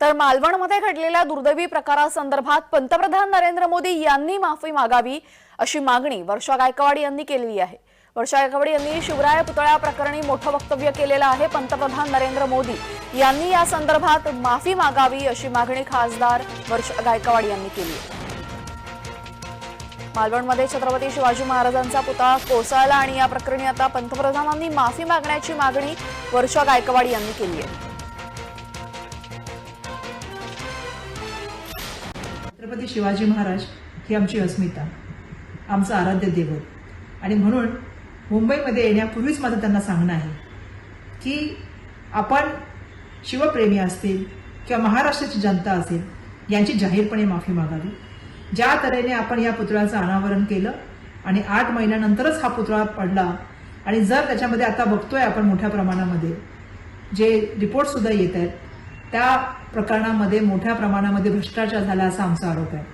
तर मालवणमध्ये घडलेल्या दुर्दैवी प्रकारासंदर्भात पंतप्रधान नरेंद्र मोदी यांनी माफी मागावी अशी मागणी वर्षा गायकवाड यांनी केलेली आहे. वर्षा गायकवाड यांनी शिवराय पुतळ्या प्रकरणी मोठं वक्तव्य केलेलं आहे. पंतप्रधान नरेंद्र मोदी यांनी या संदर्भात माफी मागावी अशी मागणी खासदार वर्षा गायकवाड यांनी केली आहे. मालवणमध्ये छत्रपती शिवाजी महाराजांचा पुतळा कोसळला आणि या प्रकरणी आता पंतप्रधानांनी माफी मागण्याची मागणी वर्षा गायकवाड यांनी केली आहे. छत्रपती शिवाजी महाराज ही आमची अस्मिता आमचं आराध्य दैवत. आणि म्हणून मुंबईमध्ये येण्यापूर्वीच माझं त्यांना सांगणं आहे की आपण शिवप्रेमी असतील किंवा महाराष्ट्राची जनता असेल यांची जाहीरपणे माफी मागावी. ज्या तऱ्हेने आपण या पुतळ्याचं अनावरण केलं आणि आठ महिन्यानंतरच हा पुतळा पडला आणि जर त्याच्यामध्ये आता बघतोय आपण मोठ्या प्रमाणामध्ये जे रिपोर्ट सुद्धा येत आहेत त्या प्रकरणामध्ये मोठ्या प्रमाणामध्ये भ्रष्टाचार झाला असा आमचा आरोप आहे.